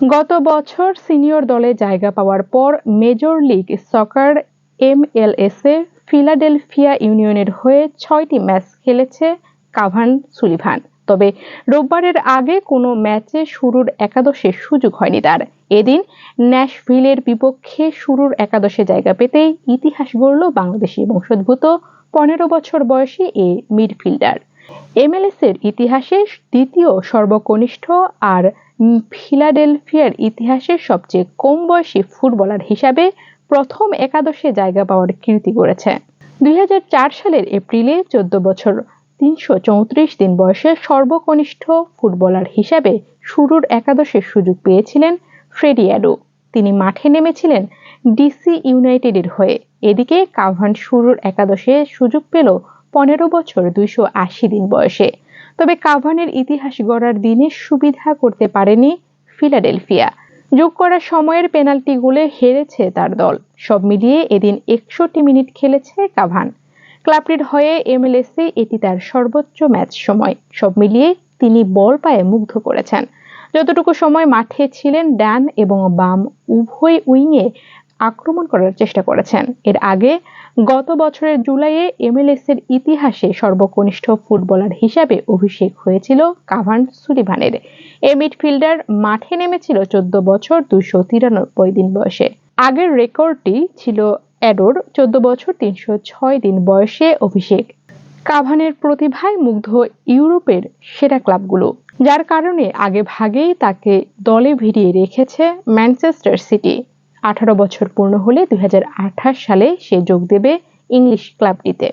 গত বছর সিনিয়র দলে জায়গা পাওয়ার পর major league soccer MLS Philadelphia ইউনিয়নের হয়ে ছয়টি ম্যাচ খেলেছে কাভান সুলিভান। তবে রোববারের আগে কোনো ম্যাচে শুরুর একাদশে সুযোগ হয়নি তার। এদিন ন্যাশভিলের বিপক্ষে শুরুর একাদশে জায়গা পেতেই ইতিহাস গড়ল বাংলাদেশি বংশোদ্ভূত পনেরো বছর বয়সী এ মিডফিল্ডার। এমএলএস এর ইতিহাসে দ্বিতীয় সর্বকনিষ্ঠ আর ফিলাডেলফিয়ার ইতিহাসের সবচেয়ে কম বয়সী ফুটবলার হিসাবে প্রথম একাদশে জায়গা পাওয়ার কীর্তি গড়েছে। দুই সালের এপ্রিলে চোদ্দ বছর তিনশো চৌত্রিশ দিন বয়সে সর্বকনিষ্ঠ ফুটবলার হিসাবে শুরুর একাদশের সুযোগ পেয়েছিলেন ফ্রেডি তিনি মাঠে নেমেছিলেন ডিসি ইউনাইটেডের হয়ে। এদিকে কাভান শুরুর একাদশে সুযোগ পেল পনেরো বছর দুইশো আশি দিন বয়সে। তবে কাভানের ইতিহাস গড়ার দিনে সুবিধা করতে পারেনি ফিলাডেলফিয়া। যোগ করার সময়ের পেনাল্টি গোলে হেরেছে তার দল। সব মিলিয়ে এদিন একষট্টি মিনিট খেলেছে কাভান। ক্লাবটির হয়ে এমএলএসে এটি তার সর্বোচ্চ ম্যাচ সময়। সব মিলিয়ে তিনি বল পায়ে মুগ্ধ করেছেন। যতটুকু সময় মাঠে ছিলেন ডান এবং বাম, উভয় উইংয়ে আক্রমণ করার চেষ্টা করেছেন। এর আগে গত বছরের জুলাইয়ে এমএলএস এর ইতিহাসে সর্বকনিষ্ঠ ফুটবলার হিসাবে অভিষেক হয়েছিল কাভান সুলিভানের। এ মিডফিল্ডার মাঠে নেমেছিল চোদ্দ বছর দুইশো তিরানব্বই দিন বয়সে। আগের রেকর্ডটি ছিল অ্যাডোর চোদ্দ বছর তিনশো ছয় দিন বয়সে অভিষেক। কাভানের প্রতিভায় মুগ্ধ ইউরোপের সেরা ক্লাবগুলো, যার কারণে আগে ভাগেই তাকে দলে ভিড়িয়ে রেখেছে ম্যানচেস্টার সিটি। আঠারো বছর পূর্ণ হলে দু হাজার আঠাশ সালে সে যোগ দেবে ইংলিশ ক্লাবটিতে